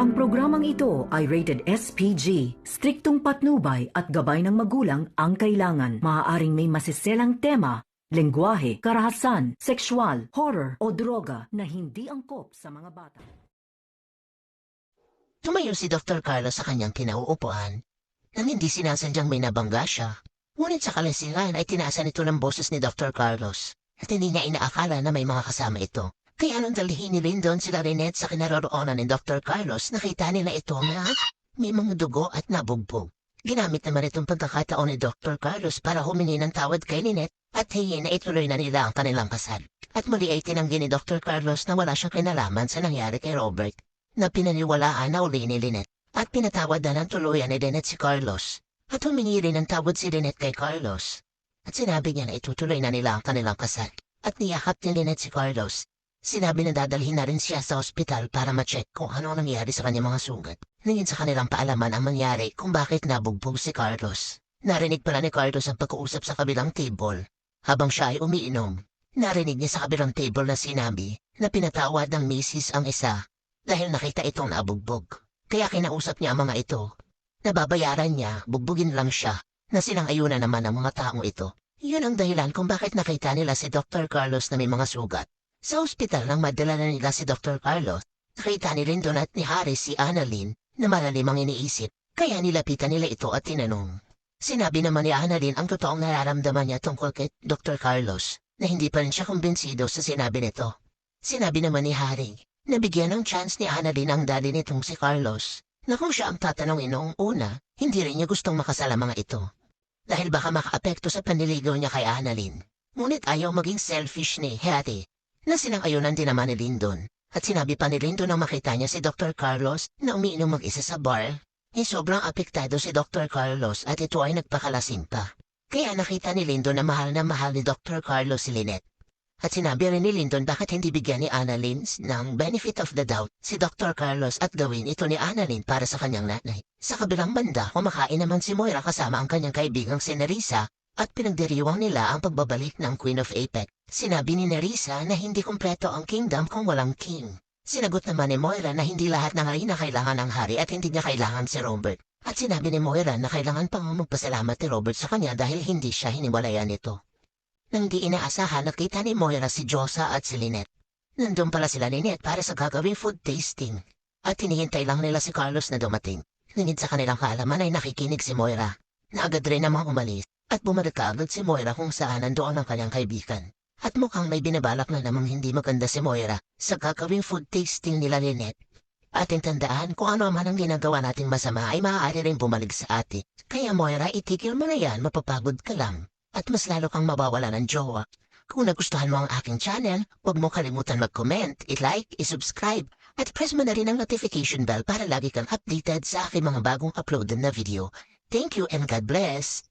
Ang programang ito ay rated SPG. Striktong patnubay at gabay ng magulang ang kailangan. Maaaring may masiselang tema, lengguwahe, karahasan, sexual, horror o droga na hindi angkop sa mga bata. Tumayo si Dr. Carlos sa kanyang kinauupuan nang hindi sinasadyang may nabangga siya. Ngunit sa kalasingan ay tinaasan ito ng boses ni Dr. Carlos at hindi niya inaakala na may mga kasama ito. Kaya nung dalhin ni Lyndon sila Renette sa kinaroroonan ni Dr. Carlos, nakita nila ito na may mga dugo at nabugbog. Ginamit naman itong pagkakataon ni Dr. Carlos para humingi ng tawad kay Lynette at hingin na ituloy na nila ang kanilang kasal. At muli ay tinanggi ni Dr. Carlos na wala siyang kinalaman sa nangyari kay Robert na pinaniwalaan na uli ni Lynette at pinatawad na ng tuluyan ni Lynette si Carlos at humingi rin ng tawad si Lynette kay Carlos. At sinabi niya na itutuloy na nila ang kanilang kasal at niyakap ni Lynette si Carlos. Sinabi na dadalhin na rin siya sa ospital para ma-check kung ano ang nangyari sa kanyang mga sugat. Ningin sa kanilang paalaman ang mangyari kung bakit nabugbog si Carlos. Narinig pala ni Carlos ang pag-uusap sa kabilang table. Habang siya ay umiinom, narinig niya sa kabilang table na sinabi na pinatawad ng misis ang isa dahil nakita itong nabugbog. Kaya kinausap niya ang mga ito. Nababayaran niya, bugbugin lang siya, na silang ayunan naman ang mga taong ito. Yun ang dahilan kung bakit nakita nila si Dr. Carlos na may mga sugat. Sa ospital nang madala na nila si Dr. Carlos, nakita ni Lyndon at ni Harris si Annalyn na malalim ang iniisip, kaya nilapitan nila ito at tinanong. Sinabi naman ni Annalyn ang totoong nararamdaman niya tungkol kay Dr. Carlos, na hindi pa rin siya kumbinsido sa sinabi nito. Sinabi naman ni Harry, na bigyan ng chance ni Annalyn ang daddy nitong si Carlos, na kung siya ang tatanungin noong una, hindi rin niya gustong makasala mga ito. Dahil baka makaapekto sa panliligaw niya kay Annalyn. Ngunit ayaw maging selfish ni Hattie na sinang-ayunan din naman ni Lyndon. At sinabi pa ni Lyndon nang makita niya si Dr. Carlos na umiinom mag-isa sa bar. Eh sobrang apektado si Dr. Carlos at ito ay nagpakalasing pa. Kaya nakita ni Lyndon na mahal na mahal ni Dr. Carlos si Lynette. At sinabi rin ni Lyndon bakit hindi bigyan ni Annalyn ng benefit of the doubt si Dr. Carlos at gawin ito ni Annalyn para sa kanyang nanay. Sa kabilang banda, kumakain naman si Moira kasama ang kanyang kaibigang si Nerissa at pinagdiriwang nila ang pagbabalik ng Queen of Apex. Sinabi ni Nerissa na hindi kumpleto ang kingdom kung walang king. Sinagot naman ni Moira na hindi lahat ng hari na kailangan ng hari at hindi niya kailangan si Robert. At sinabi ni Moira na kailangan pang magpasalamat ni Robert sa kanya dahil hindi siya hiniwalayan nito. Nang di inaasahan nakita ni Moira si Josa at si Lynette. Nandun pala sila ni Lynette para sa gagawing food tasting. At hinihintay lang nila si Carlos na dumating. Ningid sa kanilang kaalaman ay nakikinig si Moira. Na agad rin namang umalis at bumalik agad si Moira kung saan nandoon ang kanyang kaibigan. At mukhang may binabalak na namang hindi maganda si Moira sa gagawing food tasting nila ni Lynette. At tandaan kung ano man ang ginagawa nating masama ay maaari rin bumalik sa ate. Kaya Moira, itigil mo na yan, mapapagod ka lang at mas lalo kang mawawala ng jowa. Kung nagustuhan mo ang aking channel, huwag mo kalimutan mag-comment, i-like, i-subscribe, at press mo na rin ang notification bell para lagi kang updated sa aking mga bagong uploaded na video. Thank you and God bless!